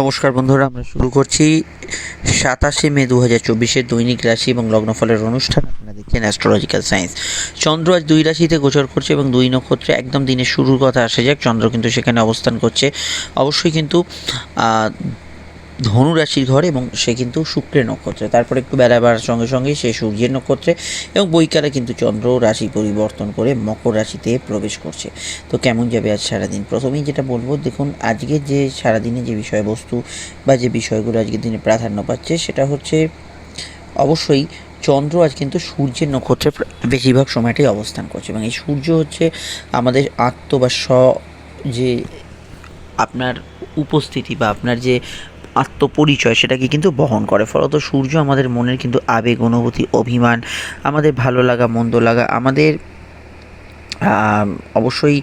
নমস্কার বন্ধুরা, আমরা শুরু করছি সাতাশে মে দু হাজার চব্বিশের দৈনিক রাশি এবং লগ্নফলের অনুষ্ঠান। আপনারা দেখছেন অ্যাস্ট্রোলজিক্যাল সায়েন্স চন্দ্র আজ দুই রাশিতে গোচর করছে এবং দুই নক্ষত্রে একদম দিনের শুরুর কথা আসে যাক। চন্দ্র কিন্তু সেখানে অবস্থান করছে। অবশ্যই কিন্তু ধনু রাশির ঘরে এবং সে কিন্তু শুক্রের নক্ষত্রে। তারপর একটু বেলা বাড়ার সঙ্গে সঙ্গে সে সূর্যের নক্ষত্রে এবং বৈকালে কিন্তু চন্দ্র রাশি পরিবর্তন করে মকর রাশিতে প্রবেশ করছে। তো কেমন যাবে আজ সারাদিন? প্রথমেই যেটা বলব, দেখুন আজকের যে সারাদিনে যে বিষয়বস্তু বা যে বিষয়গুলো আজকের দিনে প্রাধান্য পাচ্ছে, সেটা হচ্ছে অবশ্যই চন্দ্র আজ কিন্তু সূর্যের নক্ষত্রে বেশিরভাগ সময়টাই অবস্থান করছে। এবং এই সূর্য হচ্ছে আমাদের আত্ম বা স্ব যে আপনার উপস্থিতি বা আপনার যে আত্মপরিচয় সেটাকে কিন্তু বহন করে। ফলত সূর্য আমাদের মনের কিন্তু আবেগ, অনুভূতি, অভিমান, আমাদের ভালো লাগা, মন্দ লাগা, আমাদের অবশ্যই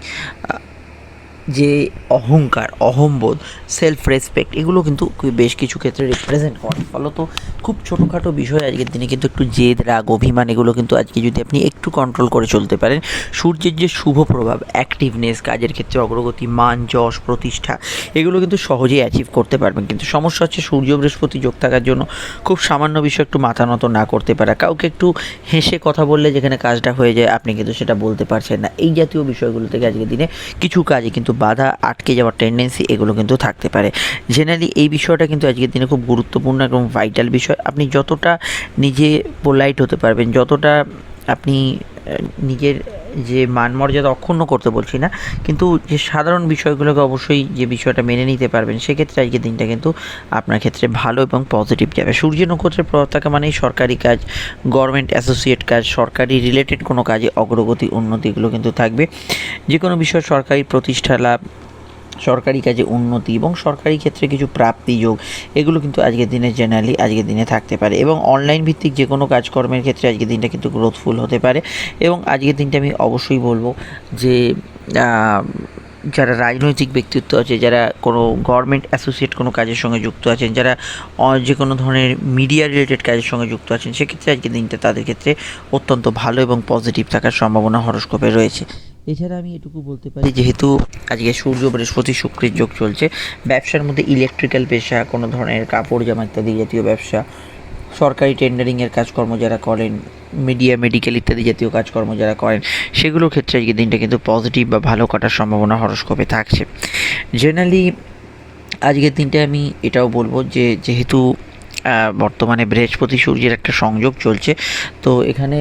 যে অহংকার, অহম্বোধ সেলফ রেসপেক্ট এগুলো কিন্তু বেশ কিছু ক্ষেত্রে রিপ্রেজেন্ট করে। ফলত খুব ছোটোখাটো বিষয় আজকের দিনে কিন্তু একটু জেদ, রাগ, অভিমান, এগুলো কিন্তু আজকে যদি আপনি একটু কন্ট্রোল করে চলতে পারেন, সূর্যের যে শুভ প্রভাব অ্যাক্টিভনেস কাজের ক্ষেত্রে অগ্রগতি, মান, যশ, প্রতিষ্ঠা, এগুলো কিন্তু সহজেই অ্যাচিভ করতে পারবেন। কিন্তু সমস্যা হচ্ছে সূর্য বৃহস্পতি যোগ থাকার জন্য খুব সামান্য বিষয় একটু মাথা নত না করতে পারা। কাউকে একটু হেসে কথা বললে যেখানে কাজটা হয়ে যায়, আপনি কিন্তু সেটা বলতে পারছেন না। এই জাতীয় বিষয়গুলো থেকে আজকের দিনে কিছু কাজে কিন্তু বাধা আটকে যাওয়ার টেন্ডেন্সি এগুলো কিন্তু থাকতে পারে। জেনারেলি এই বিষয়টা কিন্তু আজকের দিনে খুব গুরুত্বপূর্ণ এবং ভাইটাল বিষয়। আপনি যতটা নিজে পোলাইট হতে পারবেন, যতটা আপনি নিজের যে মান মর্যাদা অক্ষুণ্ণ করতে বলছি না, কিন্তু যে সাধারণ বিষয়গুলোকে অবশ্যই যে বিষয়টা মেনে নিতে পারবেন, সেক্ষেত্রে আজকের দিনটা কিন্তু আপনার ক্ষেত্রে ভালো এবং পজিটিভ যাবে। সূর্য নক্ষত্রের প্রভাব থাকা মানেই সরকারি কাজ গভর্নমেন্ট অ্যাসোসিয়েট কাজ, সরকারি রিলেটেড কোনো কাজে অগ্রগতি উন্নতিগুলো কিন্তু থাকবে। যে কোনো বিষয় সরকারি প্রতিষ্ঠা লাভ সরকারি কাজে উন্নতি এবং সরকারি ক্ষেত্রে কিছু প্রাপ্তি যোগ, এগুলো কিন্তু আজকের দিনে জেনারেলি আজকের দিনে থাকতে পারে এবং অনলাইন ভিত্তিক যে কোনো কাজকর্মের ক্ষেত্রে আজকের দিনটা কিন্তু গ্রোথফুল হতে পারে এবং আজকের দিনটা আমি অবশ্যই বলব যে যারা রাজনৈতিক ব্যক্তিত্ব আছে, যারা কোনো গভর্নমেন্ট অ্যাসোসিয়েট কোনো কাজের সঙ্গে যুক্ত আছেন, যারা যে কোনো ধরনের মিডিয়া রিলেটেড কাজের সঙ্গে যুক্ত আছেন, সেক্ষেত্রে আজকের দিনটা তাদের ক্ষেত্রে অত্যন্ত ভালো এবং পজিটিভ থাকার সম্ভাবনা হরস্কোপে রয়েছে। এছাড়া আমি এটুকু বলতে পারি যেহেতু আজকে সূর্য, বৃহস্পতি, শুক্রের যোগ চলছে, ব্যবসার মধ্যে ইলেকট্রিক্যাল পেশা, কোনো ধরনের কাপড়, জামা ইত্যাদি জাতীয় ব্যবসা, সরকারি টেন্ডারিংয়ের কাজকর্ম যারা করেন মিডিয়া মেডিকেল ইত্যাদি জাতীয় কাজকর্ম যারা করেন, সেগুলোর ক্ষেত্রে আজকের দিনটা কিন্তু পজিটিভ বা ভালো কাটার সম্ভাবনা হরস্কোপে থাকছে। জেনারেলি আজকের দিনটা আমি এটাও বলব যে যেহেতু বর্তমানে বৃহস্পতি সূর্যের একটা সংযোগ চলছে, তো এখানে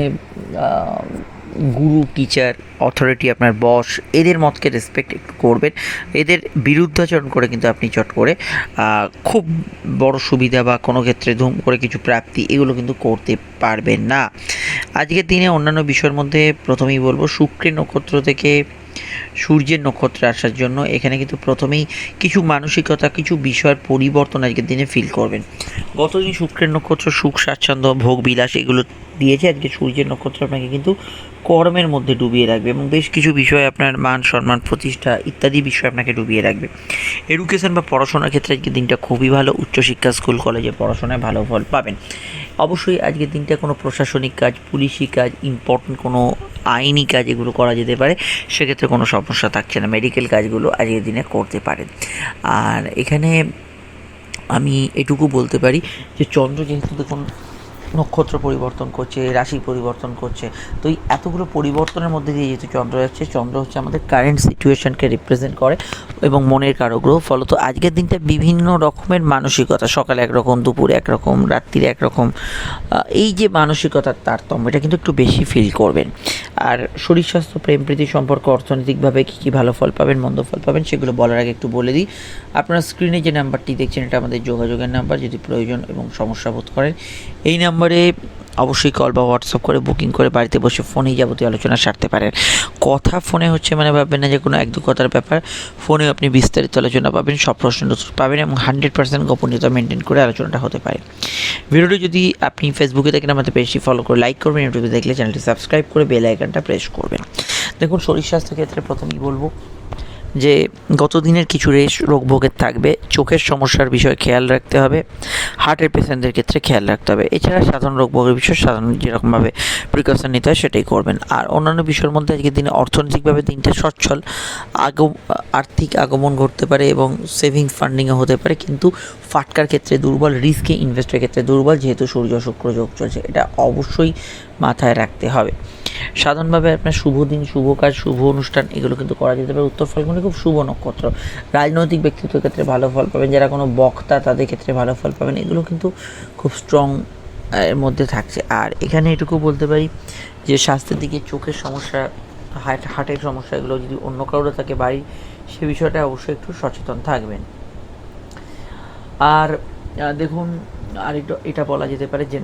গুরু টিচার অথরিটি আপনার বস এদের মতকে রেসপেক্ট একটু করবেন। এদের বিরুদ্ধাচরণ করে কিন্তু আপনি চট করে খুব বড় সুবিধা বা কোনো ক্ষেত্রে ধুম করে কিছু প্রাপ্তি এগুলো কিন্তু করতে পারবেন না। আজকের দিনে অন্যান্য বিষয়ের মধ্যে প্রথমেই বলব, শুক্রের নক্ষত্র থেকে সূর্যের নক্ষত্রে আসার জন্য এখানে কিন্তু প্রথমেই কিছু মানসিকতা, কিছু বিষয়ের পরিবর্তন আজকের দিনে ফিল করবেন। গতদিন শুক্রের নক্ষত্র, সুখ, স্বাচ্ছন্দ্য, ভোগ, বিলাস এগুলো দিয়েছে আজকে সূর্যের নক্ষত্র আপনাকে কিন্তু কর্মের মধ্যে ডুবিয়ে রাখবে এবং বেশ কিছু বিষয় আপনার মান সম্মান প্রতিষ্ঠা ইত্যাদি বিষয় আপনাকে ডুবিয়ে রাখবে। এডুকেশন বা পড়াশোনার ক্ষেত্রে আজকে দিনটা খুবই ভালো। উচ্চশিক্ষা, স্কুল, কলেজে পড়াশোনায় ভালো ফল পাবেন। অবশ্যই আজকের দিনটা কোনো প্রশাসনিক কাজ, পুলিশি কাজ ইম্পর্টেন্ট কোনো আইনি কাজ এগুলো করা যেতে পারে। সেক্ষেত্রে কোনো সমস্যা থাকছে না। মেডিকেল কাজগুলো আজকের দিনে করতে পারেন। আর এখানে আমি এটুকু বলতে পারি যে চন্দ্র যেহেতু দেখুন নক্ষত্র পরিবর্তন করছে, রাশি পরিবর্তন করছে। তো এই এতগুলো পরিবর্তনের মধ্যে দিয়ে যেহেতু চন্দ্র যাচ্ছে চন্দ্র হচ্ছে আমাদের কারেন্ট সিচুয়েশনকে রিপ্রেজেন্ট করে এবং মনের কারগ্রহ। ফলত আজকের দিনটা বিভিন্ন রকমের মানসিকতা, সকালে একরকম, দুপুরে একরকম, রাত্রিরে একরকম এই যে মানসিকতার তারতম্য, এটা কিন্তু একটু বেশি ফিল করবেন। আর শরীর স্বাস্থ্য, প্রেম, প্রীতি সম্পর্ক, অর্থনৈতিকভাবে কী কী ভালো ফল পাবেন, মন্দ ফল পাবেন, সেগুলো বলার আগে একটু বলে দিই। আপনারা স্ক্রিনে যে নাম্বারটি দেখছেন, এটা আমাদের যোগাযোগের নাম্বার যদি প্রয়োজন এবং সমস্যা বোধ করেন, এই নাম্বারে অবশ্যই কল বা হোয়াটসঅ্যাপ করে বুকিং করে বাড়িতে বসে ফোনেই যাবতীয় আলোচনা সারতে পারেন। কথা ফোনে হচ্ছে মানে ভাববেন না যে কোনো এক দু কথার ব্যাপার। ফোনে আপনি বিস্তারিত আলোচনা পাবেন, সব প্রশ্নের উত্তর পাবেন এবং হান্ড্রেড পার্সেন্ট গোপনীয়তা মেনটেন করে আলোচনাটা হতে পারে। ভিডিওটি যদি আপনি ফেসবুকে দেখেন, আমাদের পেজটি ফলো করে লাইক করবেন ইউটিউবে দেখলে চ্যানেলটি সাবস্ক্রাইব করে বেল আইকনটা প্রেস করবেন। দেখুন শরীর স্বাস্থ্য ক্ষেত্রে প্রথমেই বলব যে গত দিনের কিছু রেশ রোগভোগের থাকবে, চোখের সমস্যার বিষয়ে খেয়াল রাখতে হবে হার্টের পেশেন্টদের ক্ষেত্রে খেয়াল রাখতে হবে। এছাড়া সাধারণ রোগভোগের বিষয়ে সাধারণ যেরকমভাবে প্রিকশন নিতে হয় সেটাই করবেন। আর অন্যান্য বিষয়ের মধ্যে আজকের দিনে অর্থনৈতিকভাবে দিনটা সচ্ছল, আগম, আর্থিক আগমন ঘটতে পারে এবং সেভিংস ফান্ডিংও হতে পারে, কিন্তু ফাটকার ক্ষেত্রে দুর্বল রিস্কে ইনভেস্টের ক্ষেত্রে দুর্বল, যেহেতু সূর্য শুক্র যোগ চলছে, এটা অবশ্যই মাথায় রাখতে হবে। সাধারণভাবে আপনার শুভ দিন, শুভ কাজ, শুভ অনুষ্ঠান, এগুলো কিন্তু করা যেতে পারে। উত্তর ফাল্গুনে খুব শুভ নক্ষত্র। রাজনৈতিক ব্যক্তিত্বের ক্ষেত্রে ভালো ফল পাবেন, যারা কোনো বক্তা তাদের ক্ষেত্রে ভালো ফল পাবেন, এগুলো কিন্তু খুব স্ট্রং এর মধ্যে থাকছে। আর এখানে এটুকু বলতে পারি যে স্বাস্থ্যের দিকে চোখের সমস্যা হার্ট হার্টের সমস্যা এগুলো যদি অন্য কারোর থাকে বাড়ি, সে বিষয়টা অবশ্যই একটু সচেতন থাকবেন। আর দেখুন আর এটা বলা যেতে পারে যে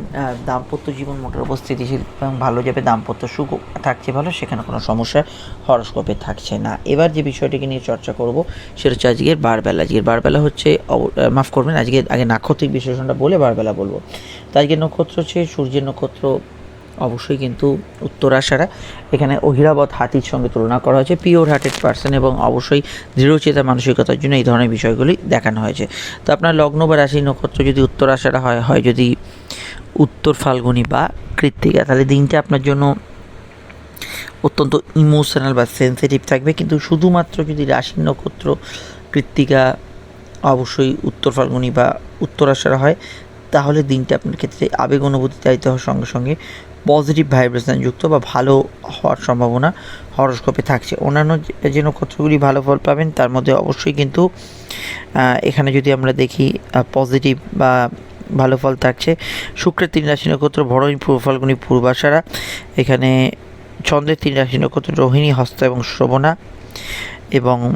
দাম্পত্য জীবন মোটর উপস্থিতিশীল এবং ভালো যাবে, দাম্পত্য সুখ থাকছে ভালো, সেখানে কোনো সমস্যা হরস্কোপে থাকছে না। এবার যে বিষয়টিকে নিয়ে চর্চা করব, সেটা হচ্ছে আজকের বারবেলা। আজকের বারবেলা হচ্ছে মাফ করবেন, আজকে আগে নাক্ষত্রিক বিশ্লেষণটা বলে বারবেলা বলব। তো আজকের নক্ষত্র হচ্ছে সূর্যের নক্ষত্র অবশ্যই কিন্তু উত্তরাশারা এখানে অহিরাবত হাতির সঙ্গে তুলনা করা হয়েছে। পিওর হার্টেড পার্সন এবং অবশ্যই দৃঢ়চেতা মানসিকতার জন্য এই ধরনের বিষয়গুলি দেখানো হয়েছে। তো আপনার লগ্ন বা রাশি নক্ষত্র যদি উত্তরাশারা হয় হয় যদি উত্তর ফাল্গুনি বা কৃত্তিকা, তাহলে দিনটা আপনার জন্য অত্যন্ত ইমোশনাল বা সেন্সিটিভ থাকবে। কিন্তু শুধুমাত্র যদি রাশির নক্ষত্র, কৃত্তিকা অবশ্যই উত্তর ফাল্গুনি বা উত্তরাশারা হয়, তাহলে দিনটা আপনার ক্ষেত্রে আবেগ অনুভূতি চাইতে হওয়ার সঙ্গে সঙ্গে পজিটিভ ভাইব্রেশন যুক্ত বা ভালো হওয়ার সম্ভাবনা হরস্কোপে থাকছে। অন্যান্য যে- নক্ষত্রগুলি ভালো ফল পাবেন, তার মধ্যে অবশ্যই কিন্তু এখানে যদি আমরা দেখি পজিটিভ বা ভালো ফল থাকছে, শুক্রের তিন রাশি নক্ষত্র, ভরণী পূর্ব পূর্বাশারা, এখানে চন্দ্রের তিন রাশি নক্ষত্র, রোহিণী, হস্ত এবং শ্রবণা এবং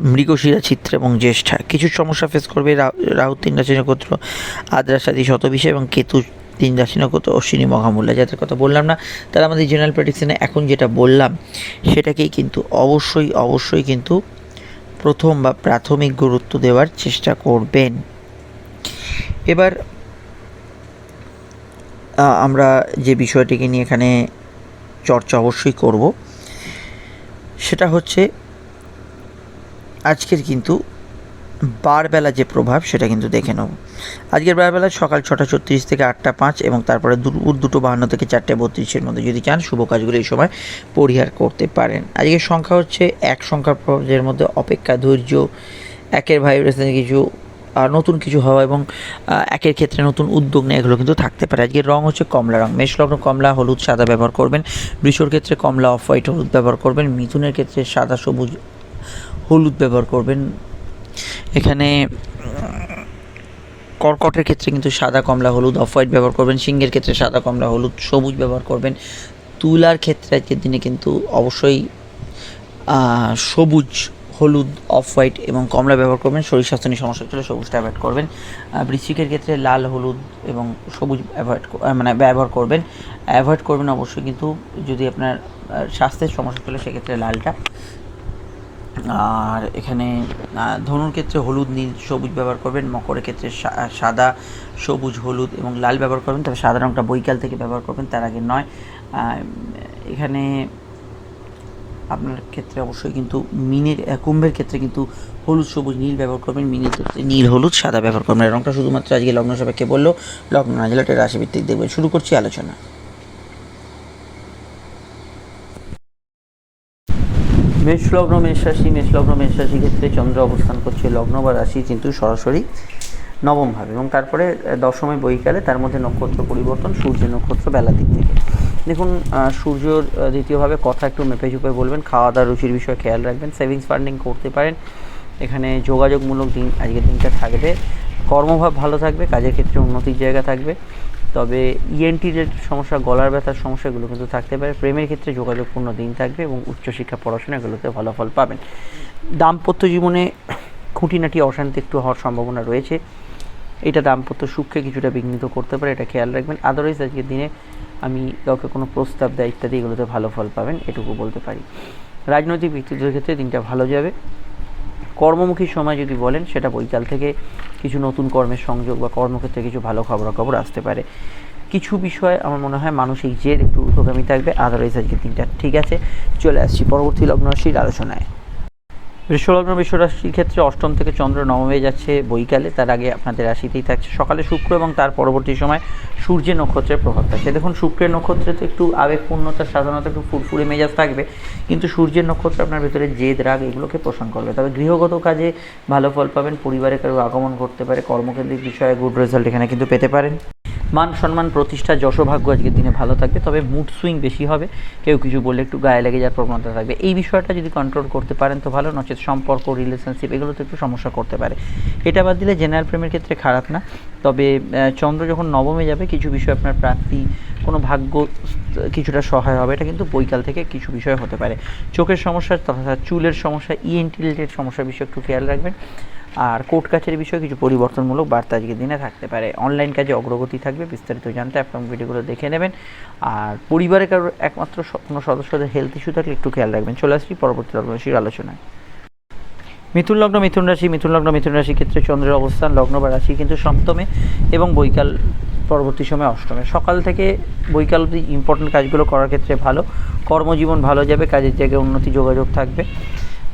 মৃগশিরা, চিত্র এবং জ্যেষ্ঠা। কিছু সমস্যা ফেস করবে রাহু তিন রাশি নক্ষত্র আদ্রাসাদি শতবিশে এবং কেতু তিন রাশি নক্ষত্র অশ্বিনী মহামূল্যা, যাদের কথা বললাম না, তারা আমাদের জেনারেল প্রেডিকশনে এখন যেটা বললাম, সেটাকেই কিন্তু অবশ্যই অবশ্যই কিন্তু প্রথম বা প্রাথমিক গুরুত্ব দেওয়ার চেষ্টা করবেন। এবার আমরা যে বিষয়টিকে নিয়ে এখানে চর্চা অবশ্যই করব, সেটা হচ্ছে আজকের কিন্তু বারবেলা যে প্রভাব, সেটা কিন্তু দেখে নেব। আজকের বারবেলা সকাল ছটা ছত্রিশ থেকে আটটা পাঁচ এবং তারপরে দুপুর দুটো বাহান্ন থেকে চারটে বত্রিশের মধ্যে যদি চান, শুভ কাজগুলো এই সময় পরিহার করতে পারেন। আজকের সংখ্যা হচ্ছে এক সংখ্যার প্রভাবের মধ্যে অপেক্ষা ধৈর্য, একের ভাইব্রেশনে কিছু নতুন কিছু হওয়া এবং একের ক্ষেত্রে নতুন উদ্যোগ নেওয়া, এগুলো কিন্তু থাকতে পারে। আজকের রং হচ্ছে কমলা রং। মেষ লগ্ন কমলা, হলুদ, সাদা ব্যবহার করবেন। বৃষর ক্ষেত্রে কমলা, অফ হোয়াইট, হলুদ ব্যবহার করবেন। মিথুনের ক্ষেত্রে সাদা, সবুজ, হলুদ ব্যবহার করবেন। এখানে কর্কটের ক্ষেত্রে কিন্তু সাদা কমলা, হলুদ অফ হোয়াইট ব্যবহার করবেন। সিংহের ক্ষেত্রে সাদা কমলা, হলুদ, সবুজ ব্যবহার করবেন। তুলার ক্ষেত্রে আজকের দিনে কিন্তু অবশ্যই সবুজ, হলুদ অফ হোয়াইট এবং কমলা ব্যবহার করবেন। শরীর স্বাস্থ্য নিয়ে সমস্যা চলে সবুজটা অ্যাভয়েড করবেন। বৃশ্চিকের ক্ষেত্রে লাল, হলুদ এবং সবুজ অ্যাভয়েড মানে ব্যবহার করবেন। অ্যাভয়েড করবেন অবশ্যই কিন্তু যদি আপনার স্বাস্থ্যের সমস্যা চলে সেক্ষেত্রে লালটা। আর এখানে ধনুর ক্ষেত্রে হলুদ, নীল, সবুজ ব্যবহার করবেন, মকরের ক্ষেত্রে সাদা, সবুজ, হলুদ এবং লাল ব্যবহার করবেন, তবে সাদা রঙটা বৈকাল থেকে ব্যবহার করবেন, তার আগে নয়। এখানে আপনার ক্ষেত্রে অবশ্যই কিন্তু মিনের কুম্ভের ক্ষেত্রে কিন্তু হলুদ, সবুজ, নীল ব্যবহার করবেন, মিনের ক্ষেত্রে নীল, হলুদ, সাদা ব্যবহার করবেন। রঙটা শুধুমাত্র আজকে লগ্ন সাপেক্ষে বলল, লগ্ন না জেলাটা রাশিভিত্তিক দেখবেন। শুরু করছি আলোচনা। মেষ লগ্ন মেষ রাশি মেষ লগ্ন মেষ রাশি ক্ষেত্রে চন্দ্র অবস্থান করছে লগ্ন বা রাশি, কিন্তু সরাসরি নবমভাবে এবং তারপরে দশমে বৈকালে তার মধ্যে নক্ষত্র পরিবর্তন, সূর্য নক্ষত্র বেলা দিক থেকে। দেখুন সূর্যর দ্বিতীয়ভাবে কথা একটু মেপে চুপে বলবেন খাওয়া দাওয়া রুচির বিষয়ে খেয়াল রাখবেন সেভিংস ফান্ডিং করতে পারেন। এখানে যোগাযোগমূলক দিন, আজকের দিনটা থাকবে। কর্মভাব ভালো থাকবে, কাজের ক্ষেত্রে উন্নতির জায়গা থাকবে। তবে ইএনটির সমস্যা, গলার ব্যথার সমস্যাগুলো কিন্তু থাকতে পারে। প্রেমের ক্ষেত্রে যোগাযোগপূর্ণ দিন থাকবে এবং উচ্চশিক্ষা পড়াশোনা এগুলোতে ভালো ফল পাবেন। দাম্পত্য জীবনে খুঁটিনাটি অশান্তি একটু হওয়ার সম্ভাবনা রয়েছে। এটা দাম্পত্য সুখকে কিছুটা বিঘ্নিত করতে পারে, এটা খেয়াল রাখবেন। আদারওয়াইজ আজকের দিনে আমি কাউকে কোনো প্রস্তাব, দেয় ইত্যাদি এগুলোতে ভালো ফল পাবেন, এটুকু বলতে পারি। রাজনৈতিক ব্যক্তিত্বের ক্ষেত্রে দিনটা ভালো যাবে। কর্মমুখী সময় যদি বলেন, সেটা বৈকাল থেকে কিছু নতুন কর্মের সংযোগ বা কর্মক্ষেত্রে কিছু ভালো খবরাখবর আসতে পারে। কিছু বিষয়ে আমার মনে হয় মানসিক জের একটু উদ্যোগামী থাকবে। আদারওয়াইজ আজকে দিনটা ঠিক আছে। চলে আসছি পরবর্তী লগ্ন রাশির আলোচনায়। বৃষলগ্ন বিশ্বরাশির ক্ষেত্রে অষ্টম থেকে চন্দ্র নবমে যাচ্ছে বৈকালে, তার আগে আপনাদের রাশিতেই থাকছে সকালে শুক্র এবং তার পরবর্তী সময় সূর্যের নক্ষত্রের প্রভাব থাকছে। দেখুন, শুক্রের নক্ষত্রে তো একটু আবেগপূর্ণতা সাধারণত একটু ফুরফুরে মেজাজ থাকবে, কিন্তু সূর্যের নক্ষত্র আপনার ভেতরে জেদ, রাগ এগুলোকে পোষণ করবে। তবে গৃহগত কাজে ভালো ফল পাবেন, পরিবারে কারও আগমন করতে পারে, কর্মকেন্দ্রিক বিষয়ে গুড রেজাল্ট এখানে কিন্তু পেতে পারেন। মান সম্মান, প্রতিষ্ঠা, যশোভাগ্য আজকের দিনে ভালো থাকবে। তবে মুড সুইং বেশি হবে। কেউ কিছু বললে একটু গায়ে লেগে যাওয়ার প্রবণতা থাকবে। এই বিষয়টা যদি কন্ট্রোল করতে পারেন তো ভালো, নচেত সম্পর্ক রিলেশনশিপ এগুলোতে একটু সমস্যা করতে পারে। এটা বাদ দিলে জেনারেল প্রেমের ক্ষেত্রে খারাপ না। তবে চন্দ্র যখন নবমে যাবে, কিছু বিষয় আপনার প্রাপ্তি, কোনো ভাগ্য কিছুটা সহায় হবে। এটা কিন্তু বৈকাল থেকে কিছু বিষয় হতে পারে। চোখের সমস্যা তথা চুলের সমস্যা ইএনটি রিলেটেড সমস্যার বিষয়ে একটু খেয়াল রাখবেন। আর কোর্ট কাছারির বিষয়ে কিছু পরিবর্তনমূলক বার্তা আজকের দিনে থাকতে পারে। অনলাইন কাজে অগ্রগতি থাকবে, বিস্তারিত জানতে আপনার ভিডিওগুলো দেখে নেবেন। আর পরিবারের কারোর একমাত্র কোনো সদস্যদের হেলথ ইস্যু থাকলে একটু খেয়াল রাখবেন। চলে আসছি পরবর্তী লগ্নরাশির আলোচনায়। মিথুন লগ্ন, মিথুন রাশি, মিথুন লগ্ন, মিথুন রাশির ক্ষেত্রে চন্দ্রের অবস্থান, লগ্ন বা রাশি কিন্তু সপ্তমে এবং বৈকাল পরবর্তী সময় অষ্টমে। সকাল থেকে বৈকাল অবধি ইম্পর্টেন্ট কাজগুলো করার ক্ষেত্রে ভালো। কর্মজীবন ভালো যাবে, কাজের জায়গায় উন্নতি, যোগাযোগ থাকবে।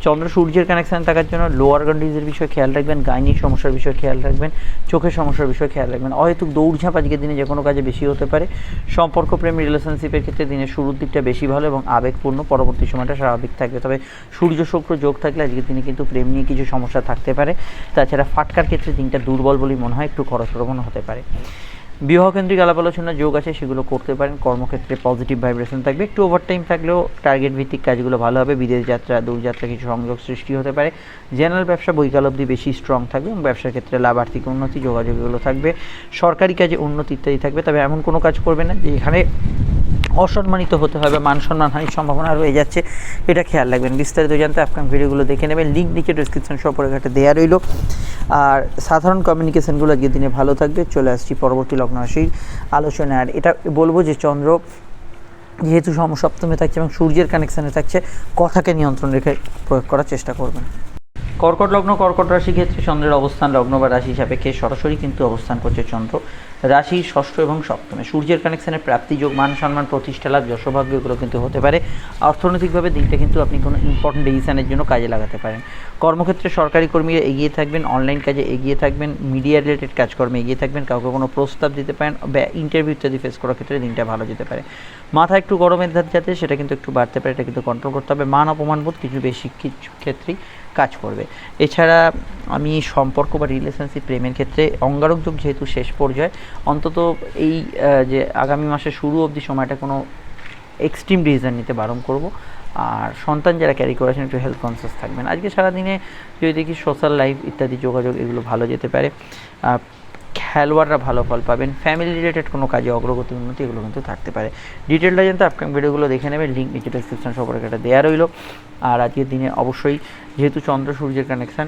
চন্দ্র সূর্যের কানেকশান থাকার জন্য লোয়ার গন্ডিজের বিষয়ে খেয়াল রাখবেন, গাইনিক সমস্যার বিষয়ে খেয়াল রাখবেন, চোখের সমস্যার বিষয়ে খেয়াল রাখবেন। অহেতুক দৌড়ঝাঁপ আজকের দিনে যে কোনো কাজে বেশি হতে পারে। সম্পর্ক প্রেম রিলেশনশিপের ক্ষেত্রে দিনের শুরুর দিকটা বেশি ভালো এবং আবেগপূর্ণ। পরবর্তী সময়টা স্বাভাবিক থাকবে। তবে সূর্য শুক্র যোগ থাকলে আজকের দিনে কিন্তু প্রেম নিয়ে কিছু সমস্যা থাকতে পারে। তাছাড়া ফাটকার ক্ষেত্রে দিনটা দুর্বল বলেই মনে হয়, একটু খরচ প্রবণ হতে পারে। বিবাহকেন্দ্রিক আলাপ আলোচনা যোগ আছে, সেগুলো করতে পারেন। কর্মক্ষেত্রে পজিটিভ ভাইব্রেশন থাকবে। একটু ওভার টাইম থাকলেও টার্গেট ভিত্তিক কাজগুলো ভালো হবে। বিদেশ যাত্রা দূরযাত্রা কিছু সংযোগ সৃষ্টি হতে পারে। জেনারেল ব্যবসা বৈকাল অবধি বেশি স্ট্রং থাকবে এবং ব্যবসার ক্ষেত্রে লাভ আর্থিক উন্নতি, যোগাযোগগুলো থাকবে। সরকারি কাজে উন্নতি ইত্যাদি থাকবে। তবে এমন কোনো কাজ করবে না যে এখানে অসম্মানিত হতে হবে, মান সম্মান হানির সম্ভাবনা রয়ে যাচ্ছে। এটা খেয়াল রাখবেন। বিস্তারিত জানতে আপনার ভিডিওগুলো দেখে নেবেন। লিঙ্ক নিচে ডিসক্রিপশন সব পরিঘাটে দেওয়া রইল। আর সাধারণ কমিউনিকেশনগুলো আজকের দিনে ভালো থাকবে। চলে আসছি পরবর্তী লগ্ন রাশির আলোচনায়। আর এটা বলব যে চন্দ্র যেহেতু সমসপ্তমে থাকছে এবং সূর্যের কানেকশানে থাকছে, কথাকে নিয়ন্ত্রণ রেখে প্রয়োগ করার চেষ্টা করবেন। কর্কট লগ্ন, কর্কট রাশি ক্ষেত্রে চন্দ্রের অবস্থান লগ্ন বা রাশি সাপেক্ষে সরাসরি কিন্তু অবস্থান করছে চন্দ্র। রাশি ষষ্ঠ এবং সপ্তমে। সূর্যের কানেকশানে প্রাপ্তি, যোগ, মান, সম্মান, প্রতিষ্ঠা, লাভ যশোভাগ্য এগুলো কিন্তু হতে পারে। অর্থনৈতিকভাবে দিনটা কিন্তু আপনি কোনো ইম্পর্টেন্ট ডিসিশনের জন্য কাজে লাগাতে পারেন। কর্মক্ষেত্রে সরকারি কর্মীরা এগিয়ে থাকবেন অনলাইন কাজে এগিয়ে থাকবেন মিডিয়া রিলেটেড কাজকর্মে এগিয়ে থাকবেন, কাউকে কোনো প্রস্তাব দিতে পারেন ইন্টারভিউ ইত্যাদি ফেস করার ক্ষেত্রে দিনটা ভালো যেতে পারে। মাথা একটু গরমের ধার যাতে সেটা কিন্তু একটু বাড়তে পারে, এটা কিন্তু কন্ট্রোল করতে হবে। মান অপমানবোধ কিছু বেশি কিছু ক্ষেত্রেই। কাজ করবে। এছাড়া আমি সম্পর্ক বা রিলেশনশিপ প্রেমের ক্ষেত্রে অঙ্গারক যোগ যেহেতু শেষ পর্যায়ে, অন্তত এই যে আগামী মাসের শুরু অবধি সময়টা কোনো এক্সট্রিম ডিসিশন নিতে বারণ করব। আর সন্তান যারা ক্যারি করেছেন, একটু হেলথ কনসিয়াস থাকবেন। আজকে সারাদিনে যদি দেখি সোশ্যাল লাইফ ইত্যাদি যোগাযোগ এগুলো ভালো যেতে পারে। খেলোয়াড়রা ভালো ফল পাবেন। ফ্যামিলি রিলেটেড কোনো কাজে অগ্রগতি উন্নতি এগুলো কিন্তু থাকতে পারে। ডিটেলটা জানতে আপকামিং ভিডিওগুলো দেখে নেবেন লিঙ্ক নিচে ডিসক্রিপশন সম্পর্কে একটা দেওয়া রইল। আর আজকের দিনে অবশ্যই, যেহেতু চন্দ্র সূর্যের কানেকশান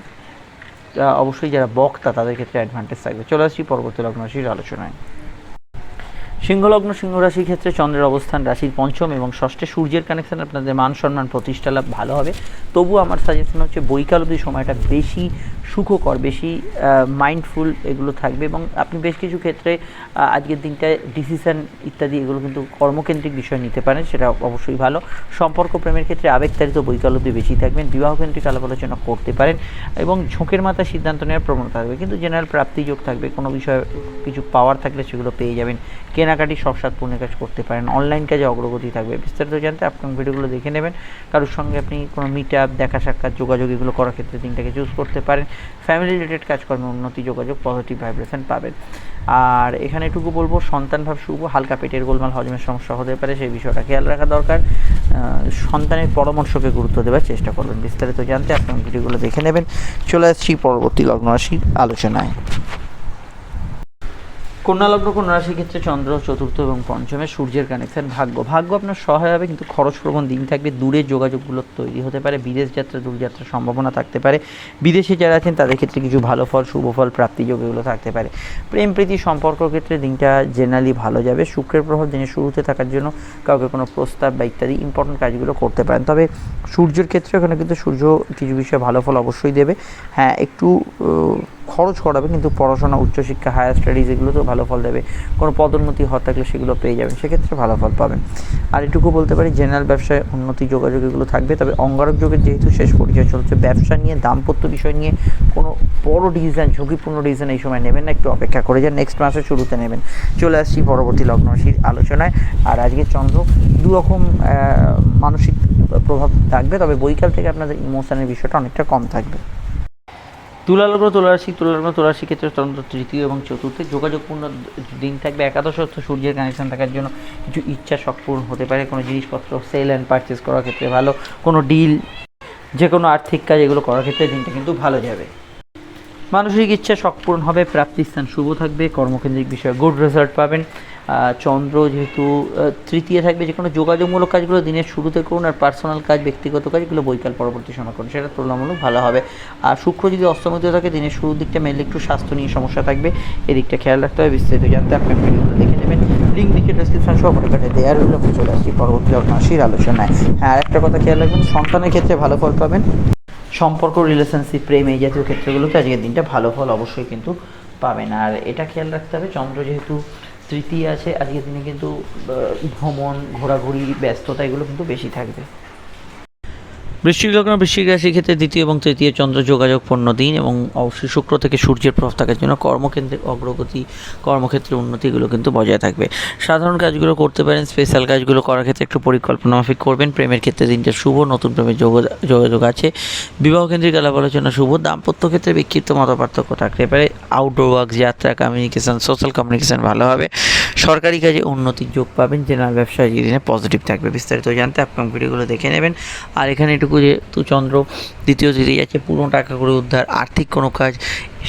অবশ্যই যারা বক্তা তাদের ক্ষেত্রে অ্যাডভান্টেজ থাকবে। চলে আসছি পরবর্তী লগ্ন আলোচনায়। সিংহলগ্ন সিংহ রাশির ক্ষেত্রে চন্দ্রের অবস্থান, রাশির পঞ্চম এবং ষষ্ঠে সূর্যের কানেকশন আপনাদের মান সম্মান, প্রতিষ্ঠা লাভ ভালো হবে। তবু আমার সাজেশন হচ্ছে বৈকাল অবধি সময়টা বেশি সুখকর, বেশি মাইন্ডফুল এগুলো থাকবে এবং আপনি বেশ কিছু ক্ষেত্রে আজকের দিনটায় ডিসিশন ইত্যাদি এগুলো কিন্তু কর্মকেন্দ্রিক বিষয় নিতে পারেন, সেটা অবশ্যই ভালো। সম্পর্ক প্রেমের ক্ষেত্রে আবেগতাড়িত বৈকাল অবধি বেশি থাকবেন, বিবাহকেন্দ্রিক আলাপ আলোচনা করতে পারেন এবং ঝোঁকের মাথায় সিদ্ধান্ত নেওয়ার প্রবণতা থাকবে। কিন্তু জেনারেল প্রাপ্তিযোগ থাকবে, কোনো বিষয়ে কিছু পাওয়ার থাকলে সেগুলো পেয়ে যাবেন। কেনাকাটি সব সাত পূর্ণের কাজ করতে পারেন। অনলাইন কাজে অগ্রগতি থাকবে। বিস্তারিত জানতে আপনার ভিডিওগুলো দেখে নেবেন। কারোর সঙ্গে আপনি কোনো মিট আপ দেখা সাক্ষাৎ, যোগাযোগ এগুলো করার ক্ষেত্রে দিনটাকে চুজ করতে পারেন। ফ্যামিলি রিলেটেড কাজকর্মে উন্নতি, যোগাযোগ পজিটিভ ভাইব্রেশন পাবেন। আর এখানে এটুকু বলব, সন্তান ভাব শুভ, হালকা পেটের গোলমাল, হজমের সমস্যা হতে পারে, সেই বিষয়টা খেয়াল রাখা দরকার। সন্তানের পরামর্শকে গুরুত্ব দেওয়ার চেষ্টা করবেন। বিস্তারিত জানতে আপনার ভিডিওগুলো দেখে নেবেন। চলে আসছি পরবর্তী লগ্ন রাশির আলোচনায়। কন্যা লগ্ন কন্যা রাশির ক্ষেত্রে চন্দ্র, চতুর্থ এবং পঞ্চমে সূর্যের কানেকশন ভাগ্য। ভাগ্য আপনার সহায় হবে, কিন্তু খরচ প্রবণ দিন থাকবে, দূরে যোগাযোগগুলো তৈরি হতে পারে, বিদেশ যাত্রা দূরযাত্রার সম্ভাবনা থাকতে পারে। বিদেশে যারা আছেন, তাদের ক্ষেত্রে কিছু ভালো ফল, শুভ ফল প্রাপ্তিযোগ এগুলো থাকতে পারে। প্রেম, প্রীতি, সম্পর্ক ক্ষেত্রে দিনটা জেনারেলি ভালো যাবে। শুক্রের প্রভাব দিনের শুরুতে থাকার জন্য কাউকে কোনো প্রস্তাব বা ইত্যাদি ইম্পর্টেন্ট কাজগুলো করতে পারেন। তবে সূর্যের ক্ষেত্রে ওখানে কিন্তু সূর্য কিছু বিষয়ে ভালো ফল অবশ্যই দেবে। হ্যাঁ একটু খরচ করাবে, কিন্তু পড়াশোনা, উচ্চশিক্ষা হায়ার স্টাডিজ এগুলোতেও ভালো ফল দেবে। কোনো পদোন্নতি হওয়ার থাকলে সেগুলো পেয়ে যাবেন, সেক্ষেত্রে ভালো ফল পাবেন। আর এটুকু বলতে পারি জেনারেল ব্যবসায় উন্নতি যোগাযোগ এগুলো থাকবে, তবে অঙ্গারক যোগের যেহেতু শেষ পরিচয়, চলছে ব্যবসা নিয়ে, দাম্পত্য বিষয় নিয়ে, কোনো বড় ডিসিশন ঝুঁকিপূর্ণ ডিসিশন এই সময় নেবেন না, একটু অপেক্ষা করে যান নেক্সট মাসের শুরুতে নেবেন। চলে আসছি পরবর্তী লগ্ন রাশির আলোচনায়, আর আজকে চন্দ্র দু রকম মানসিক প্রভাব থাকবে, তবে বৈকাল থেকে আপনাদের ইমোশনের বিষয়টা অনেকটা কম থাকবে। তুলালগ্ন তুলারাশি তুলালগ্ন তুলারাশি ক্ষেত্রে চন্দ্র তৃতীয় এবং চতুর্থে যোগাযোগপূর্ণ দিন থাকবে। একাদশ অর্থ সূর্যের কানেকশন থাকার জন্য কিছু ইচ্ছা শখ পূরণ হতে পারে। কোনো জিনিসপত্র সেল অ্যান্ড পারচেস করার ক্ষেত্রে ভালো। কোনো ডিল যে কোনো আর্থিক কাজ এগুলো করার ক্ষেত্রে দিনটা কিন্তু ভালো যাবে। মানসিক ইচ্ছা শখ পূরণ হবে প্রাপ্তিস্থান শুভ থাকবে, কর্মকেন্দ্রিক বিষয়ে গুড রেজাল্ট পাবেন। চন্দ্র যেহেতু তৃতীয় থাকবে যে কোনো যোগাযোগমূলক কাজগুলো দিনের শুরুতে করুন আর পার্সোনাল কাজ, ব্যক্তিগত কাজগুলো বৈকাল পরবর্তী সময় করুন, সেটা তুলনামূলক ভালো হবে। আর শুক্র যদি অস্তমিত থাকে, দিনের শুরুর দিকটা মেনলি একটু স্বাস্থ্য নিয়ে সমস্যা থাকবে, এদিকটা খেয়াল রাখতে হবে, বিস্তারিত জানতে আপনার ভিডিওগুলো দেখে নেবেন। লিঙ্ক নিচে ডেসক্রিপশন সহ কাটে দেওয়ার হলে আমি চলে আসছি পরবর্তী মাসির আলোচনায়। হ্যাঁ আর একটা কথা খেয়াল রাখবেন, সন্তানের ক্ষেত্রে ভালো ফল পাবেন। সম্পর্ক রিলেশনশিপ প্রেম এই জাতীয় ক্ষেত্রগুলোতে আজকের দিনটা ভালো ফল অবশ্যই কিন্তু পাবেন। আর এটা খেয়াল রাখতে হবে, চন্দ্র যেহেতু তৃতীয় আছে, আজকের দিনে কিন্তু ভ্রমণ, ঘোরাঘুরি, ব্যস্ততা এগুলো কিন্তু বেশি থাকবে। বৃশ্চিক লগ্ন বৃশ্চিক রাশির ক্ষেত্রে দ্বিতীয় এবং তৃতীয় চন্দ্র যোগাযোগ যোগাযোগপূর্ণ দিন এবং অবশ্যই শুক্র থেকে সূর্যের প্রভাব থাকার জন্য কর্মকেন্দ্রে অগ্রগতি কর্মক্ষেত্রে উন্নতি এগুলো কিন্তু বজায় থাকবে। সাধারণ কাজগুলো করতে পারেন স্পেশাল কাজগুলো করার ক্ষেত্রে একটু পরিকল্পনা মাফিক করবেন। প্রেমের ক্ষেত্রে দিনটা শুভ, নতুন প্রেমের যোগ- যোগাযোগ আছে। বিবাহ কেন্দ্রিক আলাপ আলোচনা শুভ, দাম্পত্য ক্ষেত্রে বিক্ষিপ্ত মত পার্থক্য থাকতে পারে। আউটডোর ওয়ার্ক যাত্রা কমিউনিকেশন সোশ্যাল কমিউনিকেশন ভালো হবে। সরকারি কাজে উন্নতির যোগ পাবেন জেনারেল ব্যবসায় দিনে পজিটিভ থাকবে। বিস্তারিত জানতে আপনার ভিডিওগুলো দেখে নেবেন। আর এখানে এটুকু যে চন্দ্র দ্বিতীয় তৃতীয় যাচ্ছে পুরো টাকা করে উদ্ধার, আর্থিক কোনো কাজ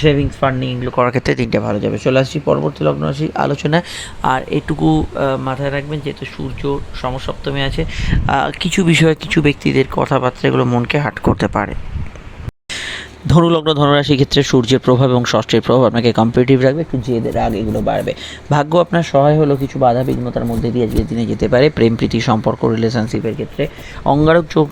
সেভিংস ফান্ডিং এগুলো করার ক্ষেত্রে দিনটা ভালো যাবে। চলে আসছি পরবর্তী লগ্ন আসি আলোচনায়। আর এটুকু মাথায় রাখবেন, যেহেতু সূর্য সমসপ্তমে আছে কিছু বিষয়ে কিছু ব্যক্তিদের কথাবার্তা এগুলো মনকে হাট করতে পারে। ধনুলগ্ন ধনুরাশির ক্ষেত্রে সূর্যের প্রভাব এবং ষষ্ঠের প্রভাব আপনাকে কম্পিটিটিভ রাখবে, একটু জেদের রাগ এগুলো বাড়বে। ভাগ্য আপনার সহায় হলো, কিছু বাধা বিঘ্নতার মধ্যে দিয়ে আজকের দিনে যেতে পারে। প্রেম, প্রীতি, সম্পর্ক রিলেশনশিপের ক্ষেত্রে অঙ্গারক চোখ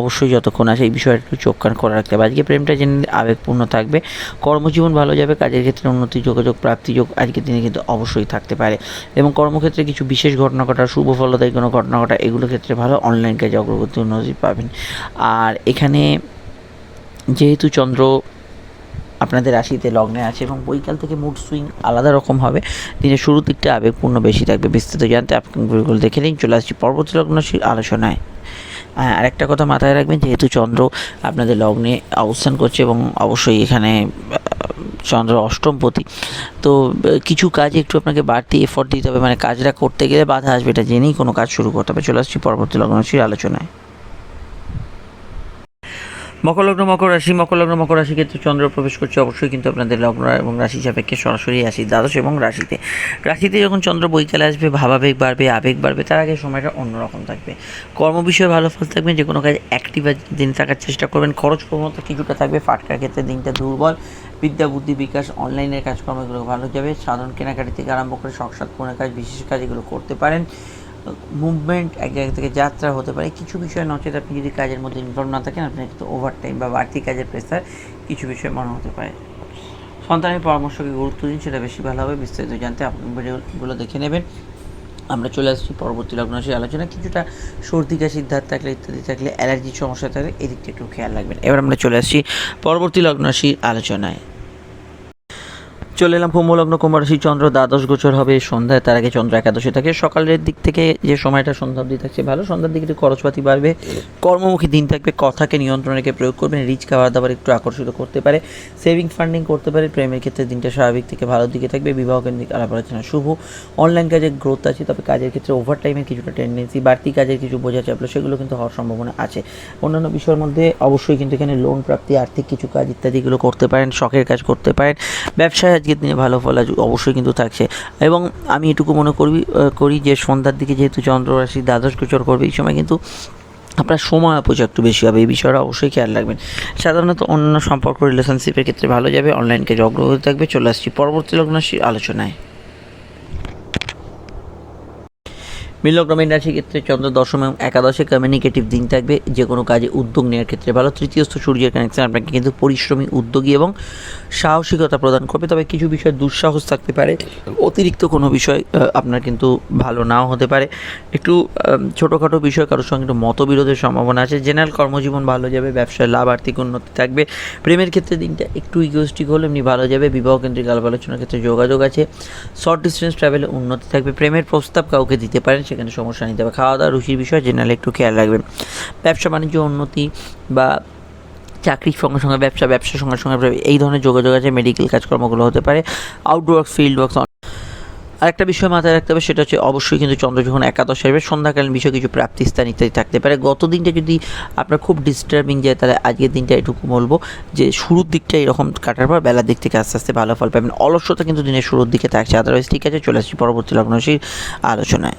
অবশ্যই যতক্ষণ আছে এই বিষয়ে একটু চোখ কান করে রাখতে হবে। আজকে প্রেমটা জেনে আবেগপূর্ণ থাকবে। কর্মজীবন ভালো যাবে, কাজের ক্ষেত্রে উন্নতি, যোগাযোগ, প্রাপ্তি যোগ আজকের দিনে কিন্তু অবশ্যই থাকতে পারে। এবং কর্মক্ষেত্রে কিছু বিশেষ ঘটনা ঘটা শুভ ফলদায়ী কোনো ঘটনা ঘটা, এগুলো ক্ষেত্রে ভালো। অনলাইন কাজে অগ্রগতি উন্নতি পাবেন। আর এখানে যেহেতু চন্দ্র আপনাদের রাশিতে লগ্নে আছে এবং বৈকাল থেকে মুড সুইং আলাদা রকম হবে, দিনের শুরুর দিকটা আবেগপূর্ণ বেশি থাকবে। বিস্তৃত জানতে আপনি দেখে নিন, চলে আসছি পরবর্তী লগ্ন আলোচনায়। হ্যাঁ আরেকটা কথা মাথায় রাখবেন, যেহেতু চন্দ্র আপনাদের লগ্নে অবস্থান করছে এবং অবশ্যই এখানে চন্দ্র অষ্টমপতি তো কিছু কাজ একটু আপনাকে বাড়তি এফোর্ট দিতে হবে। মানে কাজটা করতে গেলে বাধা আসবে, এটা জেনেই কোনো কাজ শুরু করতে হবে। চলে আসছি পরবর্তী লগ্ন আলোচনায়। মকর লগ্ন মকর রাশি মকর লগ্ন মকর রাশি ক্ষেত্রে চন্দ্র প্রবেশ করছে। অবশ্যই কিন্তু আপনাদের লগ্ন এবং রাশি সাপেক্ষে সরাসরি আসি দ্বাদশ এবং রাশিতে। রাশিতে যখন চন্দ্র বৈকালে আসবে, ভাবাবেগ বাড়বে, আবেগ বাড়বে, তার আগে সময়টা অন্যরকম থাকবে। কর্ম বিষয়ে ভালো ফল থাকবে, যে কোনো কাজ অ্যাক্টিভ দিন থাকার চেষ্টা করবেন। খরচ প্রবণতা কিছুটা থাকবে, ফাটকার ক্ষেত্রে দিনটা দুর্বল। বিদ্যা, বুদ্ধি, বিকাশ, অনলাইনের কাজকর্ম এগুলো ভালো যাবে। সাধারণ কেনাকাটি থেকে আরম্ভ করে সংসাদ পূর্ণের কাজ, বিশেষ কাজ এগুলো করতে পারেন। মুভমেন্ট এক জায়গা থেকে যাত্রা হতে পারে, কিছু বিষয় নচেত আপনি যদি কাজের মধ্যে ইনভলভ না থাকেন, আপনার কিন্তু ওভার টাইম বা বাড়তি কাজের প্রেসার কিছু বিষয় মনে হতে পারে। সন্তানের পরামর্শকে গুরুত্ব দিন, সেটা বেশি ভালো হবে। বিস্তারিত জানতে আপনি ভিডিওগুলো দেখে নেবেন। আমরা চলে আসছি পরবর্তী লগ্ন রাশির আলোচনা। কিছুটা সর্দি কাশির ধার থাকলে, ইত্যাদি থাকলে অ্যালার্জির সমস্যা থাকলে এদিকটা একটু খেয়াল রাখবেন। এবার আমরা চলে আসছি পরবর্তী লগ্ন রাশির আলোচনায়। চলে এলাম কুম্ভলগ্ন কুম্ভরাশি চন্দ্র, দ্বাদশ গোচর হবে সন্ধ্যায়। তার আগে চন্দ্র একাদশে থাকে। সকালের দিক থেকে যে সময়টা সন্ধ্যা অবধি থাকছে ভালো, সন্ধ্যার দিকে একটু খরচপাতি বাড়বে। কর্মমুখী দিন থাকবে। কথাকে নিয়ন্ত্রণে রেখে প্রয়োগ করবেন। রিচ খাবার দাবার একটু আকর্ষিত করতে পারে। সেভিং ফান্ডিং করতে পারে। প্রেমের ক্ষেত্রে দিনটা স্বাভাবিক থেকে ভালোর দিকে থাকবে। বিবাহ কেন্দ্রিক আলাপ আলোচনা শুভ। অনলাইন কাজে গ্রোথ আছে, তবে কাজের ক্ষেত্রে ওভার টাইমের কিছুটা টেন্ডেন্সি বাড়তি কাজের কিছু বোঝা চাপলো সেগুলো কিন্তু হওয়ার সম্ভাবনা আছে। অন্যান্য বিষয়ের মধ্যে অবশ্যই কিন্তু এখানে লোন প্রাপ্তি, আর্থিক কিছু কাজ ইত্যাদিগুলো করতে পারেন, শখের কাজ করতে পারেন। ব্যবসায় আজকের দিনে ভালো ফল আজ অবশ্যই কিন্তু থাকছে। এবং আমি এটুকু মনে করবি করি যে সন্ধ্যার দিকে যেহেতু চন্দ্র রাশি দ্বাদশ গোচর করবে, এই সময় কিন্তু আপনার সময় অপচয় একটু বেশি হবে, এই বিষয়টা অবশ্যই খেয়াল রাখবেন। সাধারণত অন্যান্য সম্পর্ক রিলেশনশিপের ক্ষেত্রে ভালো যাবে অনলাইন কাজে অগ্রগতি থাকবে, চলে আসছি পরবর্তী লগ্ন রাশির আলোচনায় মিলগ্ন মীন রাশির ক্ষেত্রে চন্দ্র দশম এবং একাদশে কমিউনিকেটিভ দিন থাকবে, যে কোনো কাজে উদ্যোগ নেওয়ার ক্ষেত্রে ভালো, তৃতীয়স্থ সূর্যের কানেকশন আপনাকে কিন্তু পরিশ্রমী, উদ্যোগী এবং সাহসিকতা প্রদান করবে, তবে কিছু বিষয়ে দুঃসাহস থাকতে পারে। অতিরিক্ত কোনো বিষয় আপনার কিন্তু ভালো নাও হতে পারে। একটু ছোটোখাটো বিষয়, কারোর সঙ্গে একটু মতবিরোধের সম্ভাবনা আছে। জেনারেল কর্মজীবন ভালো যাবে, ব্যবসায় লাভ, আর্থিক উন্নতি থাকবে। প্রেমের ক্ষেত্রে দিনটা একটু ইগোস্টিক হলে এমনি ভালো যাবে। বিবাহ কেন্দ্রিক আলাপ আলোচনার ক্ষেত্রে যোগাযোগ আছে। শর্ট ডিস্টেন্স ট্রাভেলে উন্নতি থাকবে। প্রেমের প্রস্তাব কাউকে দিতে পারেন, সেখানে সমস্যা নিতে হবে খাওয়া দাওয়া রুচির বিষয়, জেনারেল একটু খেয়াল রাখবেন। ব্যবসা বাণিজ্য উন্নতি বা চাকরির সঙ্গে সঙ্গে, ব্যবসা, ব্যবসার সঙ্গে সঙ্গে এই ধরনের যোগাযোগ আছে মেডিকেল কাজকর্মগুলো হতে পারে আউটডোর ফিল্ড ওয়ার্কস আরেকটা বিষয় মাথায় রাখতে হবে, সেটা হচ্ছে অবশ্যই কিন্তু চন্দ্র যখন একাদশ আসবে, সন্ধ্যাকালীন বিষয় কিছু প্রাপ্তিস্থান ইত্যাদি থাকতে পারে। গত দিনটা যদি আপনার খুব ডিস্টার্বিং যায়, তাহলে আজকের দিনটা এটুকু বলব যে শুরুর দিকটা এরকম কাটার পর বেলার দিক থেকে আস্তে আস্তে ভালো ফল পাবেন। অলস্যতা কিন্তু দিনের শুরুর দিকে থাকছে আদারওয়াইজ ঠিক আছে, চলে আসছি পরবর্তী লগ্নশীর আলোচনায়।